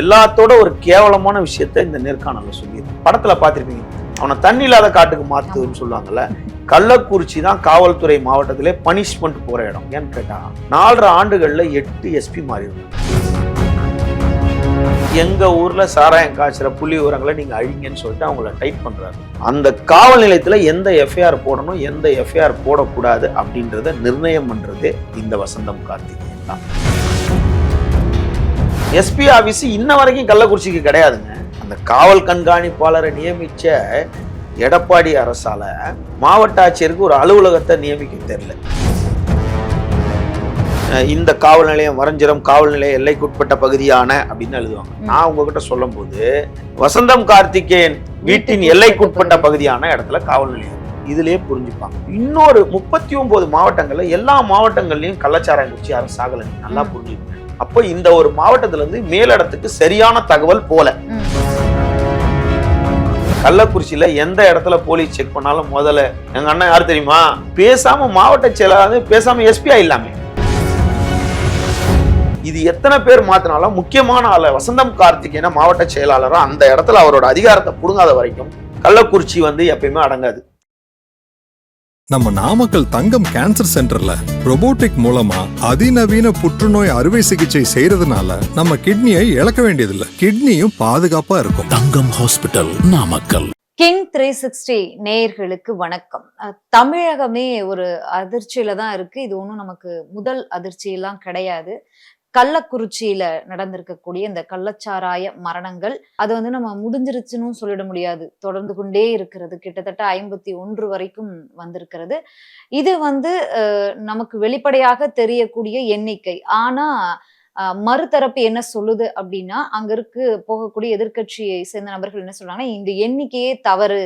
எல்லாத்தோட ஒரு கேவலமான விஷயத்த இந்த நேர்காணல சொல்லியிருக்கு. படத்துல பார்த்திருப்பீங்க. அவனை தண்ணி இல்லாத காட்டுக்கு மாத்துன்னு சொல்லுவாங்கல்ல கள்ளக்குறிச்சி தான் காவல்துறை மாவட்டத்திலே பனிஷ்மெண்ட் போற இடம். ஏன்னு கேட்டா நாலரை ஆண்டுகள்ல எட்டு எஸ்பி மாறிடுவாங்க எங்க ஊர்ல சாராயம் காய்ச்சற புள்ளி விவரங்களை நீங்க அழிங்கன்னு சொல்லிட்டு அவங்கள டைட் பண்றாரு. அந்த காவல் நிலையத்துல எந்த எஃப்ஐஆர் போடணும் எந்த எஃப்ஐஆர் போடக்கூடாது அப்படின்றத நிர்ணயம் பண்றது இந்த வசந்தம் கார்த்திகேயன் தான். எஸ்பி ஆபீஸ் இன்ன வரைக்கும் கள்ளக்குறிச்சிக்கு கிடையாதுங்க. அந்த காவல் கண்காணிப்பாளரை நியமிச்ச எடப்பாடி அரசால மாவட்ட ஆட்சியருக்கு ஒரு அலுவலகத்தை நியமிக்க தெரியல. அஹ் இந்த காவல் நிலையம் வரைஞ்சிரம் காவல் நிலைய எல்லைக்குட்பட்ட பகுதியான அப்படின்னு எழுதுவாங்க. நான் உங்ககிட்ட சொல்லும் போது வசந்தம் கார்த்திகேயன் வீட்டின் எல்லைக்குட்பட்ட பகுதியான இடத்துல காவல் நிலையம் இதுலயே புரிஞ்சுப்பாங்க. இன்னொரு முப்பத்தி ஒன்பது மாவட்டங்கள்ல எல்லா மாவட்டங்கள்லயும் கள்ளச்சாராயம் குச்சி யாரும் சாகல நீங்க நல்லா. புரிஞ்சுக்கணும் அப்போ இந்த ஒரு மாவட்டத்துல இருந்து மேலிடத்துக்கு சரியான தகவல் போல. கள்ளக்குறிச்சியில எந்த இடத்துல போலீஸ் செக் பண்ணாலும் முதல்ல எங்க அண்ணன் யார் தெரியுமா? பேசாம மாவட்ட செயலாளர் பேசாம எஸ்பி ஆயிடலாமே இது எத்தனை பேர் மாத்தினாலும் முக்கியமான ஆள வசந்தம் கார்த்திகேயன மாவட்ட செயலாளரும் அந்த இடத்துல அவரோட அதிகாரத்தை புடுங்காத வரைக்கும் கள்ளக்குறிச்சி வந்து எப்பயுமே அடங்காது. நம்ம நாமக்கல் தங்கம் கேன்சர் சென்டர்ல robotic மூலமா அதிநவீன புற்றுநோய் அறுவை சிகிச்சை செய்யறதுனால நம்ம கிட்னியை இழக்க வேண்டியதில்லை. கிட்னியும் பாதுகாப்பா இருக்கும். Thangam hospital Namakkal. King three sixty நேயர்களுக்கு வணக்கம். தமிழகமே ஒரு அதிர்ச்சியில தான் இருக்கு. இது ஒன்றும் நமக்கு முதல் அதிர்ச்சியெல்லாம் கிடையாது. கள்ளக்குறிச்சியில நடந்திருக்கக்கூடிய இந்த கள்ளச்சாராய மரணங்கள் அது வந்து நம்ம முடிஞ்சிருச்சுன்னு சொல்லிட முடியாது. தொடர்ந்து கொண்டே இருக்கிறது. கிட்டத்தட்ட ஐம்பத்தி ஒன்று வரைக்கும் வந்திருக்கிறது. இது வந்து அஹ், நமக்கு வெளிப்படையாக தெரியக்கூடிய எண்ணிக்கை. ஆனா மறுதரப்பு என்ன சொல்லுது அப்படின்னா அங்க இருக்கு போகக்கூடிய எதிர்க்கட்சியை சேர்ந்த நபர்கள் என்ன சொல்றாங்கன்னா இந்த எண்ணிக்கையே தவறு.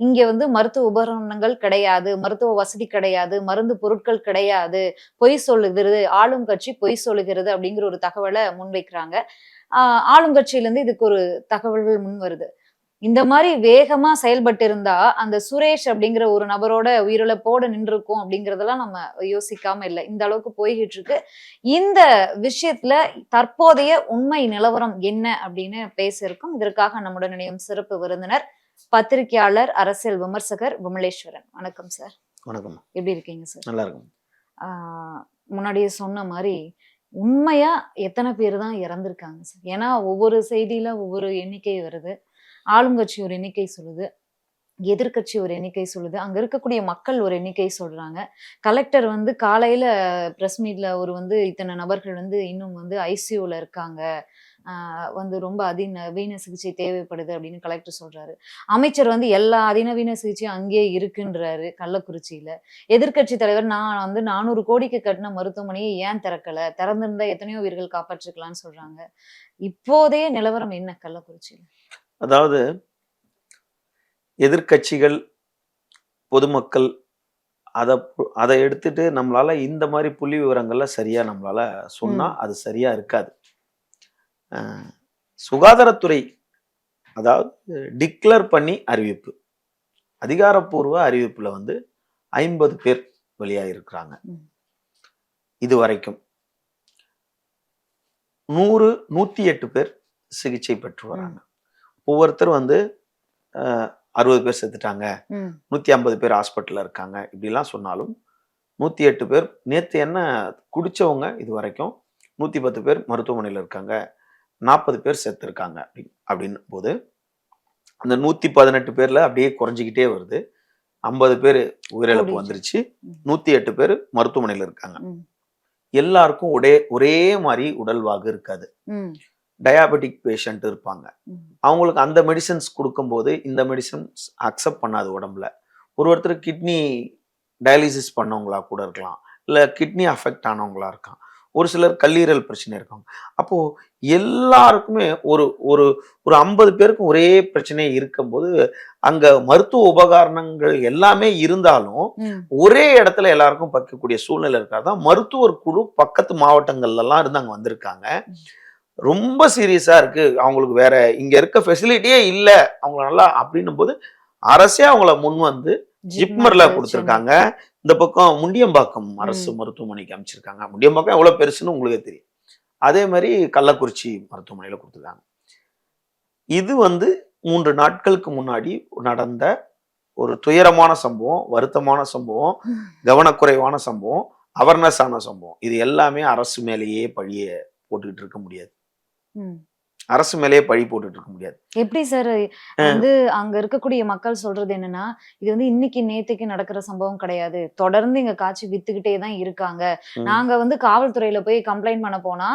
இங்க வந்து மருத்துவ உபகரணங்கள் கிடையாது மருத்துவ வசதி கிடையாது மருந்து பொருட்கள் கிடையாது பொய் சொல்லுகிறது ஆளும் கட்சி பொய் சொல்லுகிறது அப்படிங்கிற ஒரு தகவலை முன்வைக்கிறாங்க. ஆளும் கட்சியிலேருந்து இதுக்கு ஒரு தகவல்கள் முன் வருது. இந்த மாதிரி வேகமா செயல்பட்டு இருந்தா அந்த சுரேஷ் அப்படிங்கிற ஒரு நபரோட உயிரிழப்போட நின்றுருக்கும் அப்படிங்கறதெல்லாம் நம்ம யோசிக்காம இல்லை. இந்த அளவுக்கு போய்கிட்டு இருக்கு. இந்த விஷயத்துல தற்போதைய உண்மை நிலவரம் என்ன அப்படின்னு பேச இருக்கோம் இதற்காக நம்முடன் இணையும் சிறப்பு விருந்தினர் பத்திரிகையாளர் அரசியல் விமர்சகர் விமலேஸ்வரன். வணக்கம் சார் வணக்கம். எப்படி இருக்கீங்க சார் நல்லா இருக்கும். ஆஹ் முன்னாடியே சொன்ன மாதிரி உண்மையா எத்தனை பேர் தான் இறந்திருக்காங்க சார் ஏன்னா ஒவ்வொரு செய்தியில ஒவ்வொரு எண்ணிக்கை வருது. ஆளுங்கட்சி ஒரு எண்ணிக்கை சொல்லுது எதிர்க்கட்சி ஒரு எண்ணிக்கை சொல்லுது அங்க இருக்கக்கூடிய மக்கள் ஒரு எண்ணிக்கை சொல்றாங்க. கலெக்டர் வந்து காலையில பிரஸ் மீட்ல ஒரு வந்து இத்தனை நபர்கள் வந்து இன்னும் வந்து ஐசியூல இருக்காங்க. வந்து ரொம்ப அதிநவீன சிகிச்சை தேவைப்படுது அப்படின்னு கலெக்டர் சொல்றாரு. அமைச்சர் வந்து எல்லா அதிநவீன சிகிச்சையும் அங்கேயே இருக்குன்றாரு கள்ளக்குறிச்சியில. எதிர்க்கட்சி தலைவர் நான் வந்து நானூறு கோடிக்கு கட்டின மருத்துவமனையை ஏன் திறக்கல? திறந்திருந்தா எத்தனையோ உயிர்கள் காப்பாற்றிருக்கலாம்னு சொல்றாங்க. இப்போதைய நிலவரம் என்ன கள்ளக்குறிச்சியில? அதாவது எதிர்க்கட்சிகள் பொதுமக்கள் அதை அதை எடுத்துட்டு நம்மளால இந்த மாதிரி புள்ளி விவரங்கள்ல சரியா நம்மளால சொன்னா அது சரியா இருக்காது. சுகாதாரத்துறை அதாவது டிக்ளேர் பண்ணி அறிவிப்பு. அதிகாரப்பூர்வ அறிவிப்புல வந்து ஐம்பது பேர் வெளியாகிருக்கிறாங்க ம். இது வரைக்கும் நூறு நூத்தி எட்டு பேர் சிகிச்சை பெற்று வராங்க. ஒவ்வொருத்தர் வந்து அறுபது பேர் செத்துட்டாங்க. நூற்றி ஐம்பது பேர் ஹாஸ்பிட்டலில் இருக்காங்க. இப்படிலாம் சொன்னாலும் நூற்றி எட்டு பேர் நேற்று என்ன குடிச்சவங்க இது வரைக்கும் நூற்றி பத்து பேர் மருத்துவமனையில் இருக்காங்க. நாற்பது பேர் செத்துருக்காங்க. அப்படி அப்படின்னும் போது அந்த நூற்றி பதினெட்டு பேரில் அப்படியே குறைஞ்சிக்கிட்டே வருது. ஐம்பது பேர் உயிரிழப்பு. வந்துருச்சு. நூற்றி எட்டு பேர் மருத்துவமனையில் இருக்காங்க. எல்லாருக்கும் ஒரே ஒரே மாதிரி உடல்வாகு இருக்காது. டயாபெட்டிக் பேஷண்ட் இருப்பாங்க. அவங்களுக்கு அந்த மெடிசன்ஸ் கொடுக்கும்போது இந்த மெடிசன்ஸ் அக்செப்ட் பண்ணாது உடம்புல. ஒரு ஒருத்தர் கிட்னி டயாலிசிஸ் பண்ணவங்களா கூட இருக்கலாம். இல்லை கிட்னி அஃபெக்ட் ஆனவங்களா இருக்கான் ஒரு சிலர் கல்லீரல் பிரச்சனை இருக்காங்க. அப்போ எல்லாருக்குமே ஒரு ஒரு ஒரு ஐம்பது பேருக்கு ஒரே பிரச்சனை இருக்கும்போது அங்க மருத்துவ உபகரணங்கள் எல்லாமே இருந்தாலும் ஒரே இடத்துல எல்லாருக்கும் பார்க்கக்கூடிய சூழ்நிலை இருக்காதான் மருத்துவர் குழு பக்கத்து மாவட்டங்கள்ல எல்லாம் இருந்து அங்க வந்திருக்காங்க. ரொம்ப சீரியஸா இருக்கு. அவங்களுக்கு வேற இங்க இருக்க ஃபெசிலிட்டியே இல்ல. அவங்க நல்லா அப்படின்னும் போது அரசே அவங்கள முன் வந்து ஜிப்மர்ல கொடுத்துருக்காங்க. இந்த பக்கம் முண்டியம்பாக்கம் அரசு மருத்துவமனைக்கு அமைச்சிருக்காங்க. முண்டியம்பாக்கம் எவ்வளவு பெருசுன்னு உங்களுக்கே தெரியும். அதே மாதிரி கள்ளக்குறிச்சி மருத்துவமனையில் கொடுத்துருக்காங்க. இது வந்து மூன்று நாட்களுக்கு முன்னாடி நடந்த ஒரு துயரமான சம்பவம் வருத்தமான சம்பவம் கவனக்குறைவான சம்பவம் அவர்னஸ் ஆன சம்பவம். இது எல்லாமே அரசு மேலேயே பழிய போட்டுக்கிட்டு இருக்க முடியாது. அரசு மேலேயே பழி போட்டுட்டு இருக்க முடியாது. எப்படி சார் வந்து அங்க இருக்கக்கூடிய மக்கள் சொல்றது என்னன்னா இது வந்து இன்னைக்கு நேத்துக்கு நடக்கிற சம்பவம் கிடையாது. தொடர்ந்து இங்க காட்சி வித்துக்கிட்டே தான் இருக்காங்க. நாங்க வந்து காவல்துறையில போய் கம்ப்ளைண்ட் பண்ண போனா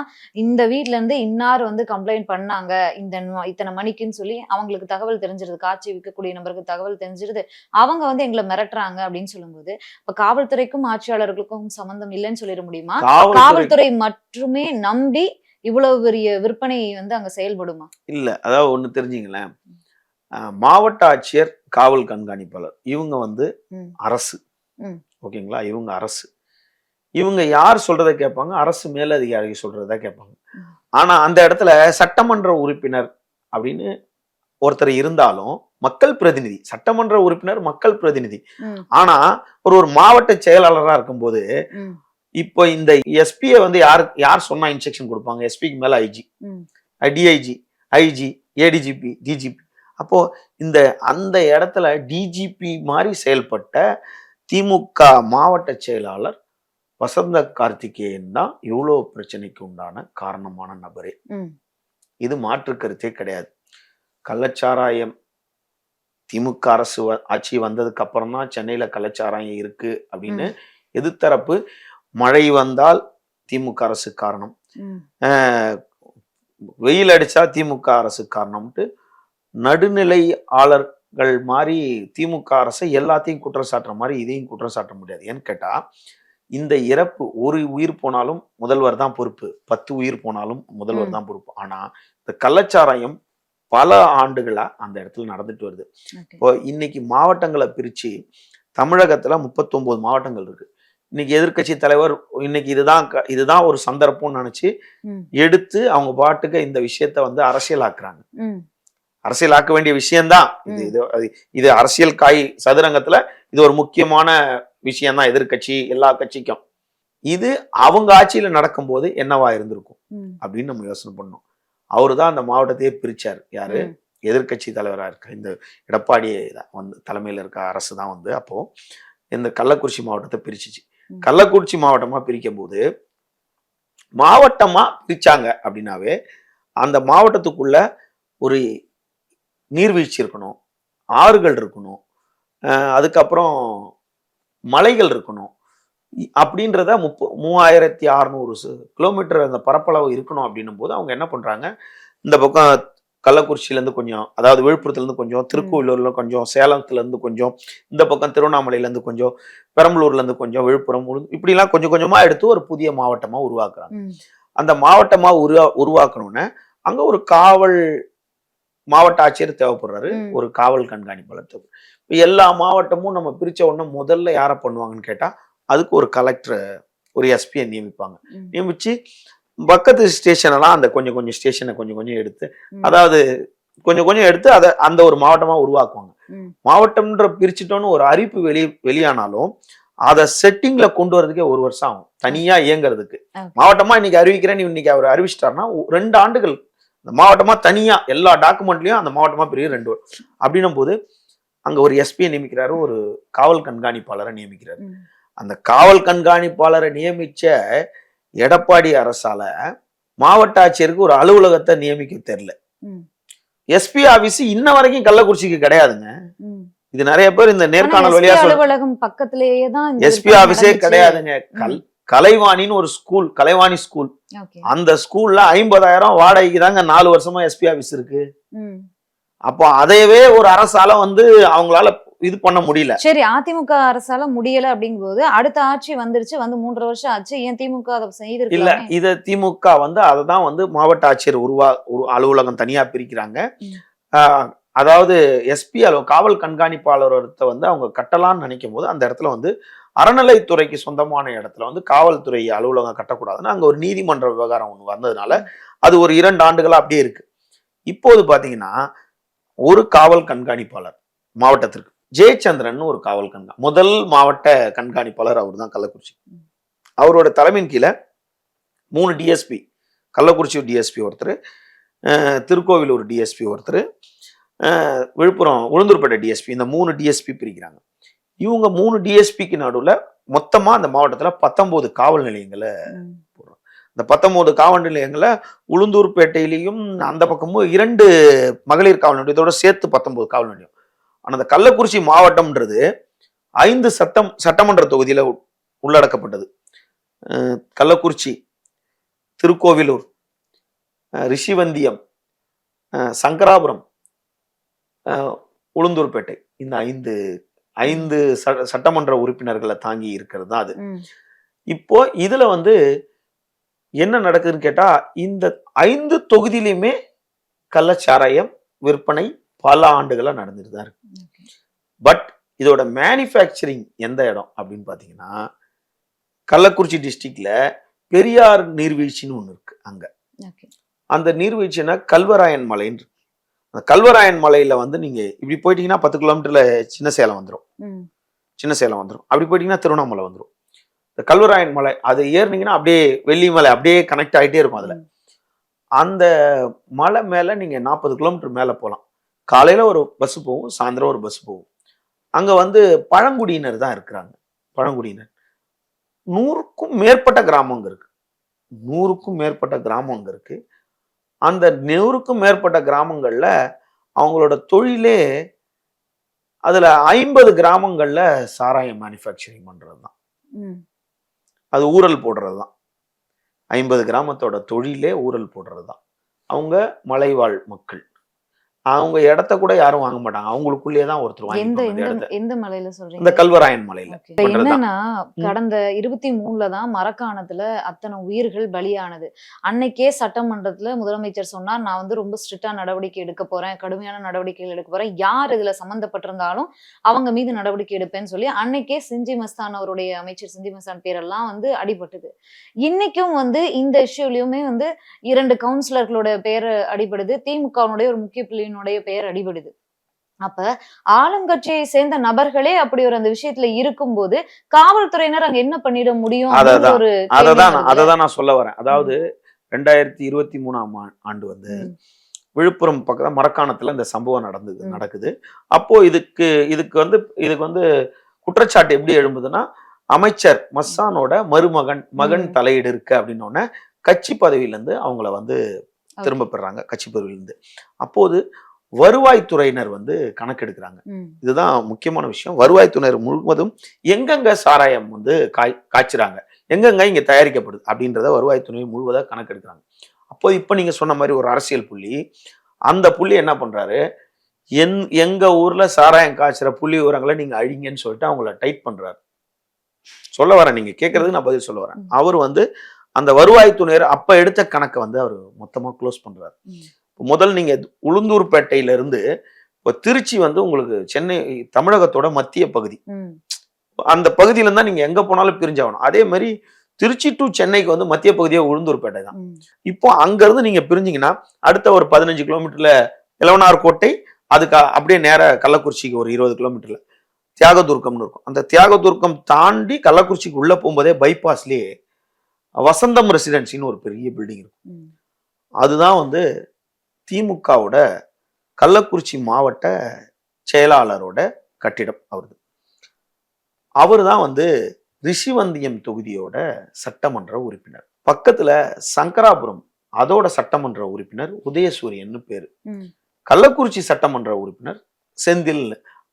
இந்த வீட்ல இருந்து இன்னார் வந்து கம்ப்ளைண்ட் பண்ணாங்க. இந்த இத்தனை மணிக்குன்னு சொல்லி அவங்களுக்கு தகவல் தெரிஞ்சிருது. காட்சி விற்கக்கூடிய நபருக்கு தகவல் தெரிஞ்சிருது. அவங்க வந்து எங்களை மிரட்டுறாங்க அப்படின்னு சொல்லும்போது இப்ப காவல்துறைக்கும் ஆட்சியாளர்களுக்கும் சம்பந்தம் இல்லைன்னு சொல்லிட முடியுமா? காவல்துறை மட்டுமே நம்பி இவ்வளவு பெரிய விற்பனை வந்து அங்க செயல்படுமா? இல்ல அதாவது ஒண்ணு தெரிஞ்சுங்களேன். மாவட்ட ஆட்சியர் காவல் கண்காணிப்பாளர். இவங்க வந்து. அரசு. ஓகேங்களா? இவங்க அரசு. இவங்க யார் சொல்றதை கேட்பாங்க? அரசு மேலதிகாரி சொல்றதை கேட்பாங்க. ஆனா அந்த இடத்துல சட்டமன்ற உறுப்பினர் அப்படின்னு ஒருத்தர் இருந்தாலும் மக்கள் பிரதிநிதி சட்டமன்ற உறுப்பினர் மக்கள் பிரதிநிதி. ஆனா ஒரு ஒரு மாவட்ட செயலாளரா இருக்கும்போது இப்போ இந்த எஸ்பியை வந்து யார் யார் சொன்னா இன்ஸ்ட்ரக்ஷன் கொடுப்பாங்க? எஸ்பிக்கு மேல IG. DIG IG ADGP DGP அப்போ இந்த அந்த இடத்துல டிஜிபி மாதிரி செயல்பட்ட திமுக மாவட்ட செயலாளர் வசந்த கார்த்திகேயன் தான் இவ்வளோ பிரச்சனைக்கு உண்டான காரணமான நபரே. இது மாற்று கருத்தே கிடையாது. கள்ளச்சாராயம் திமுக அரசு ஆட்சி வந்ததுக்கு அப்புறம் தான் சென்னையில கள்ளச்சாராயம் இருக்கு அப்படின்னு எதிர்த்தரப்பு மழை வந்தால் திமுக அரசு காரணம். வெயில் அடிச்சா திமுக அரசு காரணம்ட்டு நடுநிலையாளர்கள் மாதிரி திமுக அரசை எல்லாத்தையும் குற்றம் சாட்டுற மாதிரி இதையும் குற்றம் சாட்ட முடியாது. ஏன்னு கேட்டா இந்த இறப்பு ஒரு உயிர் போனாலும் முதல்வர் தான் பொறுப்பு. பத்து உயிர் போனாலும் முதல்வர். தான் பொறுப்பு. ஆனா இந்த கள்ளச்சாராயம் பல ஆண்டுகளா அந்த இடத்துல நடந்துட்டு வருது. இப்போ இன்னைக்கு மாவட்டங்களை பிரிச்சு தமிழகத்துல 39 மாவட்டங்கள் இருக்கு. இன்னைக்கு எதிர்க்கட்சி தலைவர் இன்னைக்கு இதுதான் இதுதான் ஒரு சந்தர்ப்பம்னு நினைச்சு எடுத்து அவங்க பாட்டுக்கு இந்த விஷயத்த வந்து அரசியலாக்குறாங்க. அரசியலாக்க வேண்டிய விஷயம்தான். இது. இது இது அரசியல் காய் சதுரங்கத்துல இது ஒரு முக்கியமான விஷயம்தான் எதிர்க்கட்சி எல்லா கட்சிக்கும். இது அவங்க ஆட்சியில நடக்கும்போது என்னவா இருந்திருக்கும் அப்படின்னு நம்ம யோசனை பண்ணோம். அவரு தான் அந்த மாவட்டத்தையே பிரிச்சார். யாரு? ம், எதிர்க்கட்சி தலைவராக இருக்க இந்த எடப்பாடி தான் வந்து தலைமையில் இருக்க அரசு தான் வந்து அப்போ இந்த கள்ளக்குறிச்சி மாவட்டத்தை பிரிச்சுச்சு. கள்ளக்குறிச்சி மாவட்டமா பிரிக்கும் போது மாவட்டமா பிரிச்சாங்க அப்படின்னாவே அந்த மாவட்டத்துக்குள்ள ஒரு நீர்வீழ்ச்சி இருக்கணும் ஆறுகள் இருக்கணும் அதுக்கப்புறம் மலைகள் இருக்கணும். அப்படின்றத முப்ப மூவாயிரத்தி அறநூறு கிலோமீட்டர் அந்த பரப்பளவு இருக்கணும் அப்படின்னும் போது அவங்க என்ன பண்ணுறாங்க இந்த பக்கம் கள்ளக்குறிச்சியில இருந்து கொஞ்சம் அதாவது விழுப்புரத்துல இருந்து கொஞ்சம் திருக்கோவிலூர்ல கொஞ்சம் சேலத்துல இருந்து கொஞ்சம் இந்த பக்கம் திருவண்ணாமலையில இருந்து கொஞ்சம் பெரம்பலூர்ல இருந்து கொஞ்சம் விழுப்புரம் இப்படிலாம் கொஞ்சம் கொஞ்சமா எடுத்து ஒரு புதிய மாவட்டமா உருவாக்குறாங்க. அந்த மாவட்டமா உருவா உருவாக்கணும்னு அங்க ஒரு காவல் மாவட்ட ஆட்சியர் தேவைப்படுறாரு. ஒரு காவல் கண்காணிப்பாளர். தேவை இப்ப எல்லா மாவட்டமும் நம்ம பிரிச்ச உடனே முதல்ல யாரை பண்ணுவாங்கன்னு கேட்டா அதுக்கு ஒரு கலெக்டர் ஒரு எஸ்பியை நியமிப்பாங்க. நியமிச்சு பக்கத்து ஸ்டேஷன் எல்லாம் அந்த கொஞ்சம் கொஞ்சம் ஸ்டேஷனை கொஞ்சம் கொஞ்சம் எடுத்து. அதாவது கொஞ்சம் கொஞ்சம் எடுத்து அதை அந்த ஒரு மாவட்டமா உருவாக்குவாங்க. மாவட்டம்ன்ற பிரிச்சுட்டோன்னு ஒரு அறிவிப்பு வெளி வெளியானாலும் அதை செட்டிங்ல கொண்டு வரதுக்கே ஒரு வருஷம் ஆகும் தனியா இயங்குறதுக்கு. மாவட்டமா இன்னைக்கு அறிவிக்கிறேன் இன்னைக்கு அவர் அறிவிச்சிட்டாருன்னா ரெண்டு ஆண்டுகள் இந்த மாவட்டமா தனியா எல்லா டாக்குமெண்ட்லயும் அந்த மாவட்டமா பிரிவு ரெண்டு அப்படின்னும் போது அங்க ஒரு எஸ்பியை நியமிக்கிறாரு ஒரு காவல் கண்காணிப்பாளரை நியமிக்கிறாரு அந்த காவல் கண்காணிப்பாளரை நியமிச்ச எடப்பாடி அரசால மாவட்ட ஆட்சியருக்கு ஒரு அலுவலகத்தை நியமிக்க தெரியல ம், எஸ்பி ஆபீஸ் இன்ன வரைக்கும் கள்ளக்குறிச்சிக்கு கிடையாதுங்க. இது நிறைய பேர் இந்த நேர்காணல் வழியா அலுவலகம் பக்கத்திலேயே தான் எஸ்பி ஆபீஸே. கிடையாதுங்க கல் கலைவாணின்னு ஒரு ஸ்கூல் கலைவாணி ஸ்கூல். அந்த ஸ்கூல்ல ஐம்பதாயிரம் வாடகைக்கு தாங்க நாலு வருஷமா எஸ்பி ஆபீஸ் இருக்கு. அப்போ அதையவே ஒரு அரசால வந்து அவங்களால இது பண்ண முடியல. சரி அதிமுக அரசால முடியல அப்படிங்கும்போது அடுத்த ஆட்சி வந்துருச்சு வந்து மூன்றரை வருஷம் ஆச்சு ஏன் திமுக அதை இல்ல செய்திருக்கலாமே இத திமுக வந்து அதை தான் வந்து மாவட்ட ஆட்சியர் உருவா அலுவலகம் தனியா பிரிக்கிறாங்க. அதாவது எஸ்பி அலுவ காவல் கண்காணிப்பாளரத்தை வந்து அவங்க கட்டலாம்னு நினைக்கும் போது அந்த இடத்துல வந்து அறநிலைத்துறைக்கு சொந்தமான இடத்துல வந்து காவல்துறை அலுவலகம் கட்டக்கூடாதுன்னு அங்க ஒரு நீதிமன்ற விவகாரம் ஒன்று வந்ததுனால அது ஒரு இரண்டு ஆண்டுகளா அப்படியே இருக்கு. இப்போது பாத்தீங்கன்னா ஒரு காவல் கண்காணிப்பாளர் மாவட்டத்திற்கு ஜெயச்சந்திரன் ஒரு காவல் கண்கா முதல் மாவட்ட கண்காணிப்பாளர் அவர் தான் கள்ளக்குறிச்சி. அவரோட தலைமையின் கீழே மூணு டிஎஸ்பி கள்ளக்குறிச்சி டிஎஸ்பி ஒருத்தர் அஹ், திருக்கோவிலூர் டிஎஸ்பி ஒருத்தர் விழுப்புரம் உளுந்தூர்பேட்டை டிஎஸ்பி இந்த மூணு டிஎஸ்பி பிரிக்கிறாங்க. இவங்க மூணு டிஎஸ்பிக்கு நடுவில் மொத்தமாக அந்த மாவட்டத்தில் பத்தொம்போது காவல் நிலையங்களை ம். இந்த பத்தொன்பது காவல் நிலையங்களை உளுந்தூர்பேட்டையிலையும் அந்த பக்கமும் இரண்டு மகளிர் காவல் நிலையத்தோட சேர்த்து பத்தொன்பது காவல் நிலையம். ஆனா அந்த கள்ளக்குறிச்சி மாவட்டம்ன்றது ஐந்து சட்டம் சட்டமன்ற தொகுதியில உள்ளடக்கப்பட்டது கள்ளக்குறிச்சி திருக்கோவிலூர் ரிஷிவந்தியம் சங்கராபுரம் உளுந்தூர்பேட்டை இந்த ஐந்து ஐந்து ச- சட்டமன்ற உறுப்பினர்களை தாங்கி இருக்கிறது தான் அது. இப்போ இதுல வந்து என்ன நடக்குதுன்னு கேட்டா இந்த ஐந்து தொகுதியிலுமே கள்ளச்சாராயம் விற்பனை பல ஆண்டுகளா நடந்துட்டு தான் இருக்கு. பட் இதோட மேனுஃபேக்சரிங் எந்த இடம் அப்படின்னு பாத்தீங்கன்னா கள்ளக்குறிச்சி டிஸ்ட்ரிக்ட்ல பெரியார் நீர்வீழ்ச்சின்னு ஒண்ணு இருக்கு அங்க. அந்த நீர்வீழ்ச்சினா கல்வராயன் மலைன்னு. அந்த கல்வராயன் மலையில வந்து நீங்க இப்படி போயிட்டீங்கன்னா பத்து கிலோமீட்டர்ல சின்ன சேலம் வந்துடும். சின்ன சேலம் வந்துடும் அப்படி போயிட்டீங்கன்னா திருவண்ணாமலை வந்துடும் இந்த கல்வராயன் மலை அது ஏறுனீங்கன்னா அப்படியே வெள்ளி மலை அப்படியே கனெக்ட் ஆகிட்டே இருக்கும் அதுல. அந்த மலை மேல நீங்க நாற்பது கிலோமீட்டர் மேல போகலாம் காலையில ஒரு பஸ் போகும் சாயந்தரம் ஒரு பஸ் போகும் அங்க வந்து பழங்குடியினர் தான் இருக்கிறாங்க. பழங்குடியினர். நூறுக்கும் மேற்பட்ட கிராமம் அங்க இருக்கு. நூறுக்கும் மேற்பட்ட கிராமம் அங்க இருக்கு. அந்த நூறுக்கும் மேற்பட்ட கிராமங்கள்ல அவங்களோட தொழிலே அதுல ஐம்பது கிராமங்கள்ல சாராயம் மேனுஃபேக்சரிங் பண்றது தான். அது ஊரல் போடுறது தான். ஐம்பது கிராமத்தோட தொழிலே ஊரல் போடுறது தான். அவங்க மலைவாழ் மக்கள். அவங்க இடத்த கூட யாரும் வாங்க மாட்டாங்க. அவங்களுக்குள்ளேயே தான் ஒருத்தர் எந்த வாங்கி எந்த மலையில சொல்றீங்க? இந்த கல்வராயன் மலையில. என்னன்னா. கடந்த இருபத்தி மூணுல தான் மரக்காணத்துல அத்தனை உயிர்கள் பலியானது. அன்னைக்கே சட்டமன்றத்துல முதலமைச்சர் சொன்னார் நான் வந்து ரொம்ப ஸ்ட்ரிக்டா நடவடிக்கை எடுக்க போறேன் கடுமையான நடவடிக்கைகள் எடுக்க போறேன். யார் இதுல சம்பந்தப்பட்டிருந்தாலும் அவங்க மீது நடவடிக்கை எடுப்பேன்னு சொல்லி அன்னைக்கே செஞ்சி மஸ்தான் அவருடைய அமைச்சர் செஞ்சி மஸ்தான் பேரெல்லாம் வந்து அடிபட்டது. இன்னைக்கும் வந்து இந்த இஷ்யூலயுமே வந்து இரண்டு கவுன்சிலர்களோட பேர் அடிபடுது. திமுகவினுடைய ஒரு முக்கிய பிள்ளையினுடைய பெயர் அடிபடுது அப்ப ஆளுங்கட்சியை சேர்ந்த நபர்களே அப்படி ஒரு அந்த விஷயத்துல இருக்கும்போது காவல்துறையினர் அங்க என்ன பண்ணிட முடியும் அததான், ஒரு நான் சொல்ல வரேன் அதாவது ரெண்டாயிரத்தி இருபத்தி மூணாம் ஆண்டு வந்து. விழுப்புரம் பக்கம் மரக்காணத்துல இந்த சம்பவம் நடந்தது. நடக்குது அப்போ இதுக்கு இதுக்கு வந்து இதுக்கு வந்து குற்றச்சாட்டு எப்படி எழும்புதுன்னா அமைச்சர் மஸ்ஸானோட மருமகன் மகன். தலையீடு இருக்கு அப்படின்னு உடனே கட்சி பதவியில இருந்து அவங்கள வந்து. திரும்ப பெறாங்க கட்சி பதவியில இருந்து அப்போது வருவாய்த்துறையினர் வந்து கணக்கெடுக்கிறாங்க. இதுதான் முக்கியமான விஷயம். வருவாய்த்துறையினர் முழுவதும் எங்கெங்க சாராயம் வந்து காய் காய்ச்சுறாங்க எங்கெங்க இங்க தயாரிக்கப்படுது அப்படின்றத வருவாய்த்துறை முழுவதா கணக்கெடுக்கிறாங்க. அப்போ இப்போ நீங்க சொன்ன மாதிரி ஒரு அரசியல் புள்ளி அந்த புள்ளி என்ன பண்றாரு? என் எங்க ஊர்ல சாராயம் காய்ச்சுற புள்ளி விவரங்களை நீங்க அழிங்கன்னு சொல்லிட்டு அவங்கள டைட் பண்றாரு. சொல்ல வரேன் நீங்க கேட்கறதுக்கு நான் பதில் சொல்ல வரேன். அவர் வந்து அந்த வருவாய்த்துறையர் அப்ப எடுத்த கணக்கை வந்து அவர் மொத்தமா க்ளோஸ் பண்றாரு. முதல் நீங்க உளுந்தூர்பேட்டையில இருந்து இப்போ திருச்சி வந்து உங்களுக்கு சென்னை தமிழகத்தோட மத்திய பகுதி. அந்த பகுதியில இருந்தா நீங்க எங்க போனாலும் பிரிஞ்சாகணும் அதே மாதிரி திருச்சி டு சென்னைக்கு வந்து மத்திய பகுதியே உளுந்தூர்பேட்டை தான். இப்போ அங்க இருந்து நீங்க பிரிஞ்சீங்கன்னா அடுத்த ஒரு பதினஞ்சு கிலோமீட்டர்ல இளவனார் கோட்டை அதுக்கு அப்படியே நேர கள்ளக்குறிச்சிக்கு ஒரு இருபது கிலோமீட்டர்ல தியாகதுர்க்கம்னு இருக்கும் அந்த தியாகதுர்க்கம் தாண்டி கள்ளக்குறிச்சிக்கு உள்ள போகும்போதே பைபாஸ்லயே வசந்தம் ரெசிடென்சின்னு ஒரு பெரிய பில்டிங் இருக்கும். அதுதான் வந்து திமுகவோட கள்ளக்குறிச்சி மாவட்ட செயலாளரோட கட்டிடம் அவரது அவர் தான் வந்து ரிஷிவந்தியம் தொகுதியோட சட்டமன்ற உறுப்பினர் பக்கத்துல சங்கராபுரம் அதோட சட்டமன்ற உறுப்பினர் உதயசூரியன்னு பேரு. கள்ளக்குறிச்சி சட்டமன்ற உறுப்பினர் செந்தில்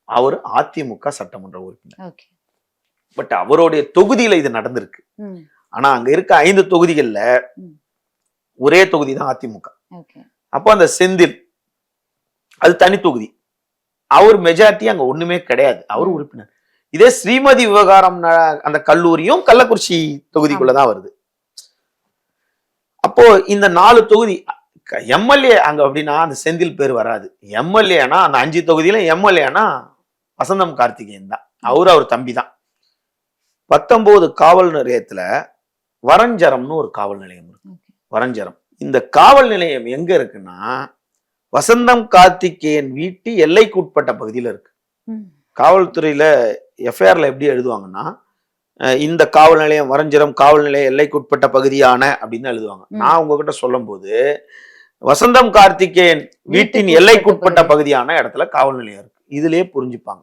அவர் அதிமுக சட்டமன்ற உறுப்பினர். பட் அவருடைய தொகுதியில இது நடந்திருக்கு. ஆனா அங்க இருக்க ஐந்து தொகுதிகள்ல. ஒரே தொகுதி தான் அதிமுக. அப்போ அந்த செந்தில் அது தனி தொகுதி. அவர் மெஜாரிட்டி அங்க ஒண்ணுமே கிடையாது. அவர். உறுப்பினர். இதே ஸ்ரீமதி விவகாரம் அந்த கல்லூரியும் கள்ளக்குறிச்சி தொகுதிக்குள்ளதான் வருது. அப்போ இந்த நாலு தொகுதி எம்எல்ஏ அங்க அப்படின்னா அந்த செந்தில் பேர் வராது. எம்எல்ஏனா அந்த அஞ்சு தொகுதியில எம்எல்ஏனா வசந்தம் கார்த்திகேயன் தான். அவரு அவர் தம்பி தான் பத்தொன்பது காவல் நிலையத்துல வரஞ்சரம்னு ஒரு காவல் நிலையம் இருக்கு. வரஞ்சரம். இந்த காவல் நிலையம் எங்க இருக்குன்னா வசந்தம் கார்த்திகேயன் வீட்டு எல்லைக்குட்பட்ட பகுதியில இருக்கு. காவல்துறையில எஃப்ஐஆர்ல எப்படி எழுதுவாங்கன்னா இந்த காவல் நிலையம் வரைஞ்சிரம் காவல் நிலைய எல்லைக்குட்பட்ட பகுதியான அப்படின்னு எழுதுவாங்க. நான் உங்ககிட்ட சொல்லும் போது வசந்தம் கார்த்திகேயன் வீட்டின் எல்லைக்குட்பட்ட பகுதியான இடத்துல காவல் நிலையம் இருக்கு. இதுலயே புரிஞ்சுப்பாங்க.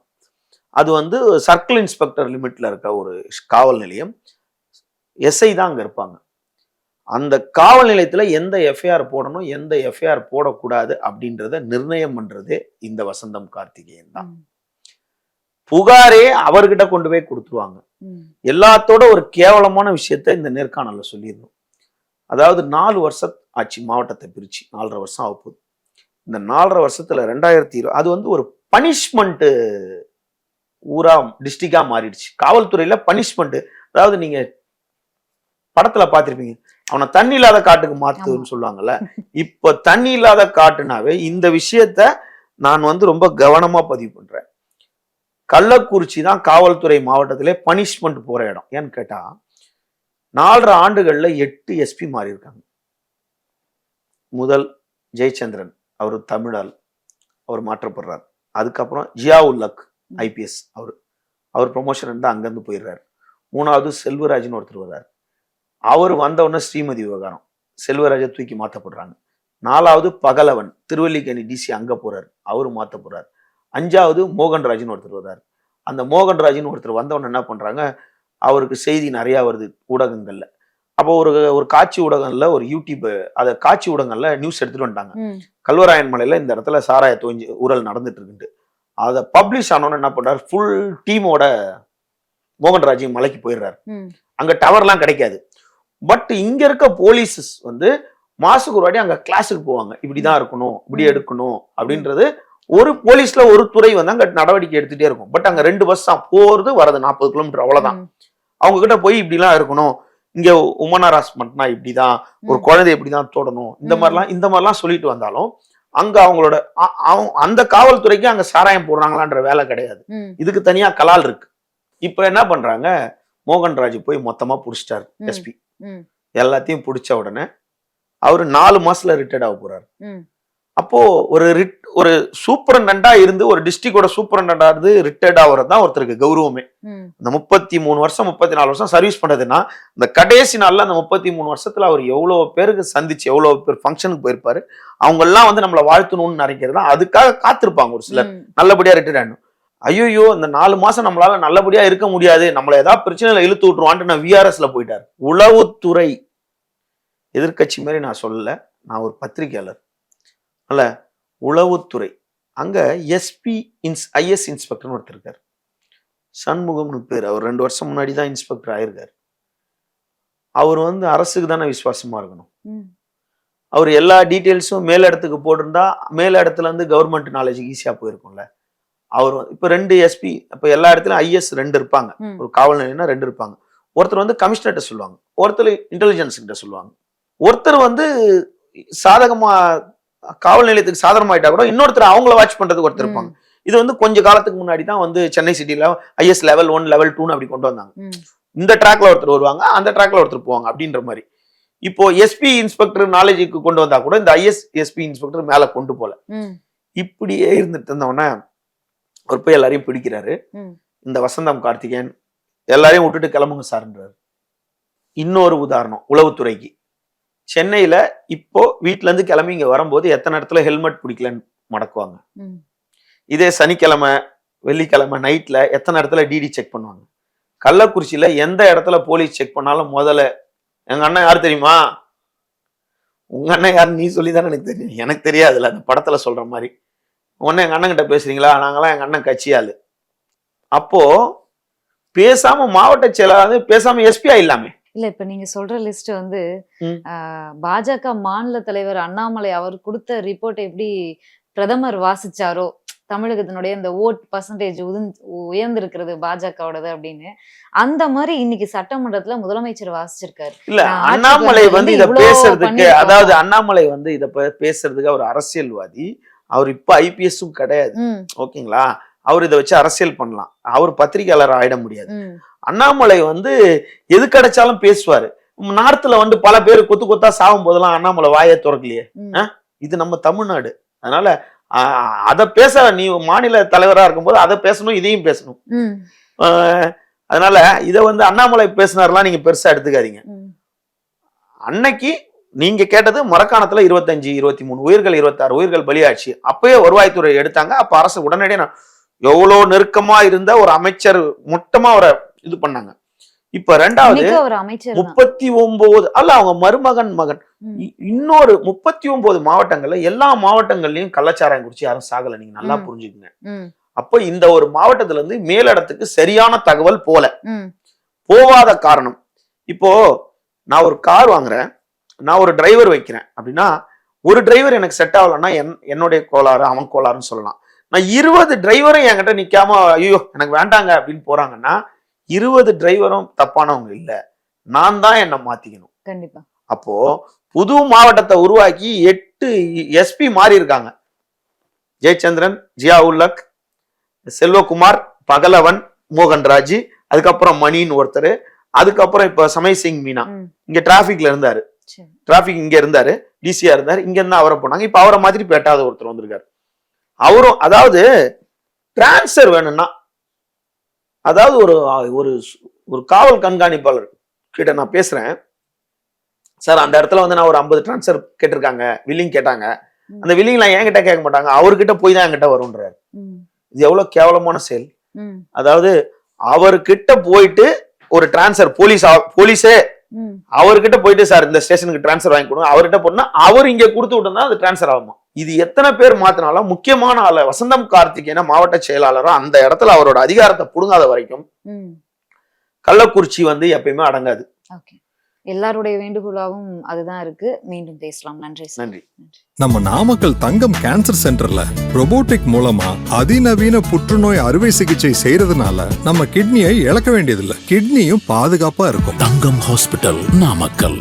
அது வந்து சர்க்கிள் இன்ஸ்பெக்டர் லிமிட்ல இருக்க ஒரு காவல் நிலையம். எஸ்ஐ தான் அங்க இருப்பாங்க. அந்த காவல் நிலையத்துல எந்த எஃப்ஐஆர் போடணும் எந்த எஃப்ஐஆர் போடக்கூடாது அப்படின்றத நிர்ணயம் பண்றதே இந்த வசந்தம் கார்த்திகேயன் தான். புகாரே அவர்கிட்ட கொண்டு போய் கொடுத்துருவாங்க. எல்லாத்தோட ஒரு கேவலமான விஷயத்த இந்த நேர்காணல்ல சொல்லிடணும். அதாவது நாலு வருஷம் ஆச்சு மாவட்டத்தை பிரிச்சு நாலரை வருஷம் ஆக போகுது. இந்த நாலரை வருஷத்துல ரெண்டாயிரத்தி இரு அது வந்து ஒரு பனிஷ்மெண்ட் ஊரா டிஸ்ட்ரிக்டா மாறிடுச்சு. காவல்துறையில பனிஷ்மெண்ட் அதாவது நீங்க படத்துல பார்த்திருப்பீங்க. அவனை தண்ணி இல்லாத காட்டுக்கு மாத்துன்னு சொல்லுவாங்கல்ல. இப்ப தண்ணி இல்லாத காட்டுனாவே இந்த விஷயத்த நான் வந்து ரொம்ப கவனமா பதிவு பண்றேன். கள்ளக்குறிச்சி தான் காவல்துறை மாவட்டத்திலே பனிஷ்மெண்ட் போற இடம். ஏன்னு கேட்டா நாலரை ஆண்டுகள்ல எட்டு எஸ்பி மாறி இருக்காங்க முதல் ஜெயச்சந்திரன் அவர் தமிழால் அவர் மாற்றப்படுறார். அதுக்கப்புறம் ஜியாவுல் லக் ஐபிஎஸ் அவர். அவர் ப்ரொமோஷன் இருந்து அங்கேருந்து போயிடுறாரு. மூணாவது செல்வராஜ்னு ஒருத்தர் வர்றார். அவர் வந்த உடனே ஸ்ரீமதி விவகாரம். செல்வராஜை தூக்கி மாற்றப்படுறாங்க நாலாவது பகலவன் திருவல்லிக்கேணி டிசி அங்க போறாரு. அவரு மாத்த போறாரு. அஞ்சாவது மோகன்ராஜ்னு ஒருத்தர் வர்றாரு. அந்த மோகன்ராஜ்னு ஒருத்தர் வந்தவொடனே என்ன பண்றாங்க? அவருக்கு செய்தி நிறைய வருது ஊடகங்கள்ல. அப்போ ஒரு ஒரு காட்சி ஊடகங்கள்ல ஒரு யூடியூப் அதை காட்சி ஊடகங்கள்ல நியூஸ் எடுத்துட்டு வந்துட்டாங்க. கல்வராயன் மலையில இந்த இடத்துல சாராய தோஞ்சி ஊழல் நடந்துட்டு இருக்குன்ட்டு அதை பப்ளிஷ் ஆனோன்னு என்ன பண்றாரு? ஃபுல் டீமோட மோகன்ராஜையும் மலைக்கு போயிடுறாரு. அங்க டவர்லாம் கிடைக்காது. பட் இங்க இருக்க போலீஸஸ் வந்து மாசுக்கு ஒரு வாட்டி அங்க கிளாஸுக்கு போவாங்க இப்படிதான் இருக்கணும் இப்படி. எடுக்கணும் அப்படின்றது ஒரு போலீஸ்ல ஒரு துறை வந்து அங்க நடவடிக்கை எடுத்துட்டே இருக்கும் பட் அங்க ரெண்டு பஸ் தான் போறது வரது நாற்பது கிலோமீட்டர் அவ்வளவுதான். அவங்க கிட்ட போய் இப்படிலாம் இருக்கணும் இங்க உமன் ஹராஸ்மெண்ட்னா இப்படிதான் ஒரு. குழந்தை இப்படிதான் தொடணும் இந்த. மாதிரிலாம் இந்த மாதிரிலாம் சொல்லிட்டு வந்தாலும் அங்க அவங்களோட அந்த காவல்துறைக்கு அங்க சாராயம் போடுறாங்களான்ற வேலை கிடையாது. இதுக்கு தனியா கலால் இருக்கு இப்ப என்ன பண்றாங்க மோகன்ராஜ் போய் மொத்தமா புடிச்சிட்டாரு. எஸ்பி. எல்லாத்தையும் பிடிச்ச உடனே அவரு நாலு மாசத்துல ரிட்டையர்ட் ஆக போறாரு. அப்போ ஒரு ரிட் ஒரு சூப்பரண்டா இருந்து ஒரு டிஸ்ட்ரிக்டோட சூப்பரண்டா இருந்து ரிட்டையர்ட் ஆகுறது தான் ஒருத்தருக்கு கௌரவமே. இந்த முப்பத்தி மூணு வருஷம் முப்பத்தி நாலு வருஷம் சர்வீஸ் பண்றதுன்னா இந்த கடைசி நாள்ல அந்த முப்பத்தி மூணு வருஷத்துல அவர் எவ்வளவு பேருக்கு சந்திச்சு எவ்வளவு பேர் ஃபங்க்ஷனுக்கு போயிருப்பாரு அவங்க எல்லாம் வந்து நம்மளை வாழ்த்தணும்னு நினைக்கிறது தான் அதுக்காக காத்திருப்பாங்க ஒரு சிலர். நல்லபடியா ரிட்டையர்ட் ஆகணும் ஐயோ இந்த நாலு மாசம் நம்மளால நல்லபடியா இருக்க முடியாது. நம்மள ஏதாவது பிரச்சனையில இழுத்து விட்டுருவான்ட்டு நான் விஆர்எஸ்ல போயிட்டார். உளவுத்துறை எதிர்க்கட்சி மாதிரி நான் சொல்லல. நான் ஒரு பத்திரிகையாளர். அல்ல உளவுத்துறை. அங்க எஸ்பி இன்ஸ் ஐஎஸ் இன்ஸ்பெக்டர்னு ஒருத்தர் இருக்கார். சண்முகம்னு பேர். அவர் ரெண்டு வருஷம் முன்னாடி தான் இன்ஸ்பெக்டர் ஆயிருக்கார். அவர் வந்து அரசுக்கு தானே விசுவாசமா இருக்கணும். அவர் எல்லா டீட்டெயில்ஸும் மேல் இடத்துக்கு போட்டிருந்தா மேல் இடத்துல இருந்து கவர்மெண்ட் நாலேஜுக்கு ஈஸியா போயிருக்கும்ல. அவர் இப்ப ரெண்டு எஸ்பி இப்ப எல்லா இடத்துலயும் ஐஎஸ் ரெண்டு இருப்பாங்க. ஒரு காவல் நிலையம்னா ரெண்டு இருப்பாங்க. ஒருத்தர் வந்து கமிஷனர்கிட்ட சொல்லுவாங்க. ஒருத்தர் இன்டெலிஜென்ஸ் கிட்ட சொல்லுவாங்க. ஒருத்தர் வந்து சாதகமா காவல் நிலையத்துக்கு சாதகமாயிட்டா கூட இன்னொருத்தர் அவங்கள வாட்ச் பண்றதுக்கு ஒருத்தர் இருப்பாங்க. இது வந்து கொஞ்ச காலத்துக்கு முன்னாடி தான் வந்து சென்னை சிட்டில ஐஎஸ் லெவல் ஒன் லெவல் டூன்னு அப்படி கொண்டு வந்தாங்க. இந்த ட்ராக்ல ஒருத்தர் வருவாங்க அந்த ட்ராக்ல ஒருத்தர் போவாங்க அப்படின்ற மாதிரி. இப்போ எஸ்பி இன்ஸ்பெக்டர் நாலேஜுக்கு கொண்டு வந்தா கூட இந்த ஐஎஸ் எஸ்பி இன்ஸ்பெக்டர் மேல கொண்டு போல. இப்படியே இருந்துட்டு இருந்தவொடனே அவர் போய் எல்லாரையும் பிடிக்கிறாரு. இந்த வசந்தம் கார்த்திகேயன் எல்லாரையும் விட்டுட்டு கிளம்புங்க சார்ன்றாரு இன்னொரு உதாரணம் உளவுத்துறைக்கு. சென்னையில இப்போ வீட்ல இருந்து கிளம்பி இங்க வரும்போது எத்தனை இடத்துல ஹெல்மெட் பிடிக்கலன்னு மடக்குவாங்க. இதே சனிக்கிழமை வெள்ளிக்கிழமை நைட்ல எத்தனை இடத்துல டிடி செக் பண்ணுவாங்க. கள்ளக்குறிச்சியில எந்த இடத்துல போலீஸ் செக் பண்ணாலும் முதல்ல எங்க அண்ணன் யார் தெரியுமா? உங்க அண்ணன் யார் நீ சொல்லி தானே எனக்கு தெரியும். எனக்கு தெரியாதுல்ல. அந்த படத்துல சொல்ற மாதிரி. உடனே எங்க அண்ணன் கிட்ட பேசுறீங்களா? நாங்களாம் எங்க அண்ணன் கட்சியாளு. அப்போ பேசாம மாவட்ட செயலாளர் பேசாம எஸ்பி ஆயிடலாமே இல்ல இப்ப நீங்க சொல்ற லிஸ்ட் வந்து பாஜக மாநில தலைவர் அண்ணாமலை அவர் கொடுத்த ரிப்போர்ட் எப்படி பிரதமர் வாசிச்சாரோ தமிழகத்தினுடைய இந்த ஓட் பர்சன்டேஜ் உயர்ந்திருக்கிறது பாஜகவோடது அப்படின்னு அந்த மாதிரி இன்னைக்கு சட்டமன்றத்துல முதலமைச்சர் வாசிச்சிருக்காரு. இல்ல அண்ணாமலை வந்து இத பேசுறதுக்கு. அதாவது அண்ணாமலை வந்து இத பேசுறதுக்கு அவர் அரசியல்வாதி. அவர் இப்ப ஐபிஎஸும் கிடையாது. ஓகேங்களா? அவர் இதை வச்சு அரசியல் பண்ணலாம். அவர் பத்திரிகையாளர் ஆயிட முடியாது. அண்ணாமலை வந்து எது கிடைச்சாலும் பேசுவாரு. நார்த்ல வந்து பல பேர் கொத்து கொத்தா சாகும் போதெல்லாம் அண்ணாமலை வாயை திறக்கலையே? இது நம்ம தமிழ்நாடு. அதனால அத பேச நீ மாநில தலைவரா இருக்கும்போது அதை பேசணும் இதையும் பேசணும். அதனால இதை வந்து அண்ணாமலை பேசினார்லாம் நீங்க பெருசா எடுத்துக்காதீங்க. அன்னைக்கு நீங்க கேட்டது மரக்காணத்துல இருபத்தஞ்சு இருபத்தி மூணு உயிர்கள் இருபத்தாறு உயிர்கள் பலியாச்சு. அப்பயே வருவாய்த்துறை எடுத்தாங்க. அப்ப அரசு உடனடியே நான் எவ்வளவு நெருக்கமா இருந்த ஒரு அமைச்சர் மொத்தமா அவரை இது பண்ணாங்க. இப்ப ரெண்டாவது முப்பத்தி ஒன்பது அல்ல அவங்க மருமகன் மகன். இன்னொரு முப்பத்தி ஒன்பது மாவட்டங்கள்ல எல்லா மாவட்டங்கள்லயும் கள்ளச்சாராயம் குடிச்சு யாரும் சாகல. நீங்க நல்லா. புரிஞ்சுக்கங்க. அப்போ இந்த ஒரு மாவட்டத்துல இருந்து மேலிடத்துக்கு சரியான தகவல் போல. போவாத காரணம். இப்போ நான் ஒரு கார் வாங்குறேன். நான் ஒரு டிரைவர் வைக்கிறேன். அப்படின்னா ஒரு டிரைவர் எனக்கு செட் ஆகலைன்னா என் என்னுடைய கோளாறு அவன் கோளாறுன்னு சொல்லலாம். நான் இருபது டிரைவரும் என்கிட்ட நிக்காம ஐயோ எனக்கு வேண்டாங்க அப்படின்னு போறாங்கன்னா இருபது டிரைவரும் தப்பானவங்க இல்ல. நான் தான் என்னை மாத்திக்கணும். கண்டிப்பா. அப்போ புது மாவட்டத்தை உருவாக்கி எட்டு எஸ்பி மாறி இருக்காங்க. ஜெயச்சந்திரன் ஜியா உல்லக் செல்வகுமார் பகலவன் மோகன்ராஜ் அதுக்கப்புறம் மணின்னு ஒருத்தர் அதுக்கப்புறம் இப்ப சமய் சிங் மீனா. இங்க டிராபிக்ல இருந்தாரு. டிராபிக் இங்க இருந்தாரு டிசியா இருந்தாரு இங்க இருந்து அவரை போனாங்க. இப்ப அவரை மாதிரி இப்ப எட்டாவது ஒருத்தர் வந்திருக்காரு. அவரும் அதாவது டிரான்ஸ்ஃபர் வேணும்னா அதாவது ஒரு ஒரு ஒரு காவல் கண்காணிப்பாளர் கிட்ட நான் பேசுறேன். சார் அந்த இடத்துல வந்து நான் ஒரு ஐம்பது டிரான்ஸ்ஃபர் கேட்டிருக்காங்க வில்லிங் கேட்டாங்க. அந்த வில்லிங்லாம் என்கிட்ட கேட்க மாட்டாங்க அவர்கிட்ட போய் தான் என்கிட்ட வரும்ன்றாரு. இது எவ்வளவு கேவலமான செயல். அதாவது அவர்கிட்ட போயிட்டு ஒரு டிரான்ஸ்ஃபர் போலீஸ் போலீஸே. அவர்கிட்ட போயிட்டு சார் இந்த ஸ்டேஷனுக்கு டிரான்ஸ்ஃபர் வாங்கி கொடுங்க. அவர்கிட்ட போனா அவர் இங்க கொடுத்து விட்டா அது டிரான்ஸ்ஃபர் ஆகுமா? இது எத்தனை பேர் மாத்தினாலும் முக்கியமான ஆள வசந்தம் கார்த்திகேயன மாவட்ட செயலாளரும் அந்த இடத்துல அவரோட அதிகாரத்தை புடுங்காத வரைக்கும். கள்ளக்குறிச்சி வந்து எப்பயுமே அடங்காது. எல்லாருடைய வேண்டுகோளாவும் அதுதான் இருக்கு. மீண்டும் பேசலாம். நன்றி நன்றி. நம்ம நாமக்கல் தங்கம் கேன்சர் சென்டர்ல robotic மூலமா அதிநவீன புற்றுநோய் அறுவை சிகிச்சை செய்யறதுனால நம்ம கிட்னியை இழக்க வேண்டியதில்லை. கிட்னியும் பாதுகாப்பா இருக்கும். தங்கம் ஹாஸ்பிட்டல் நாமக்கல்.